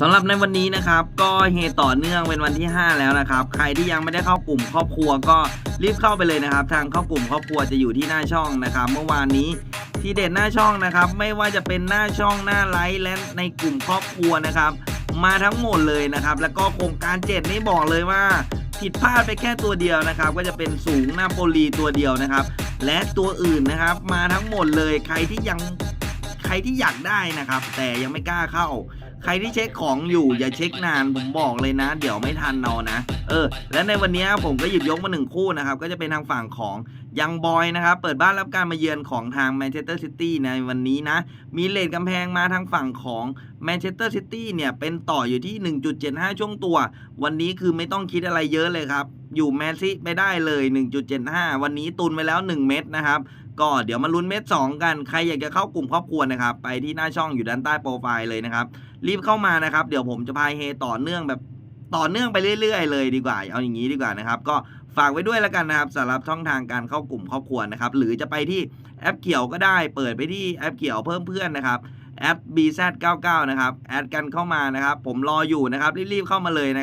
สำหรับในวันนี้นะครับก็เฮต่อเนื่องเป็นวันที่ 5 แล้วนะครับ ใครที่ยังไม่ได้เข้ากลุ่มครอบครัวก็รีบเข้าไปเลยนะครับ ทางเข้ากลุ่มครอบครัวจะอยู่ที่หน้าช่องนะครับ เมื่อวานนี้ที่เด็ดหน้าช่องนะครับ ไม่ว่าจะเป็นหน้าช่องหน้าไลฟ์และในกลุ่มครอบครัวนะครับ มาทั้งหมดเลยนะครับ แล้วก็โครงการเจ็ดนี่บอกเลยว่าผิดพลาดไปแค่ตัวเดียวนะครับ ก็จะเป็นสูงนาโปลีตัวเดียวนะครับ และตัวอื่นนะครับ มาทั้งหมดเลยใครที่ยัง รที่อยากได้นะครับ แต่ยังไม่กล้าเข้า ใครที่เช็คของอยู่อย่าเช็คนานผมบอกเลยนะ เดี๋ยวไม่ทันนานะ เออ และในวันนี้ผมก็หยิบยกมาหนึ่งคู่นะครับ ก็จะเป็นทางฝั่งของยังบอยนะครับ เปิดบ้านรับการมาเยือนของทางแมนเชสเตอร์ซิตี้ในวันนี้นะ มีเลทกำแพงมาทางฝั่งของแมนเชสเตอร์ซิตี้เนี่ยเป็นต่ออยู่ที่ 1.75 ช่วงตัว วันนี้คือไม่ต้องคิดอะไรเยอะเลยครับ อยู่แมนซิไปได้เลย 1.75 วันนี้ตุนไปแล้ว 1 เม็ดนะครับ ก็เดี๋ยวมาลุ้นเม็ด2 กัน ใครอยากจะเข้ากลุ่มครอบครัวนะครับ ไปที่หน้าช่องอยู่ด้านใต้โปรไฟล์เลยนะครับ รีบเข้ามานะครับ เดี๋ยวผมจะพายเฮต่อเนื่องแบบต่อเนื่องไปเรื่อย ๆ เลยดีกว่า เอาอย่างนี้ดีกว่านะครับ ก็ฝากไว้ด้วยแล้วกันนะครับสำหรับช่องทางการเข้ากลุ่มครอบครัวนะครับ หรือจะไปที่แอปเขียวก็ได้ เปิดไปที่แอปเขียวเพิ่มเพื่อนนะครับแอด BZ99 นะครับ แอดกันเข้ามานะครับ ผมรออยู่นะครับ รีบๆเข้ามาเลยนะครับ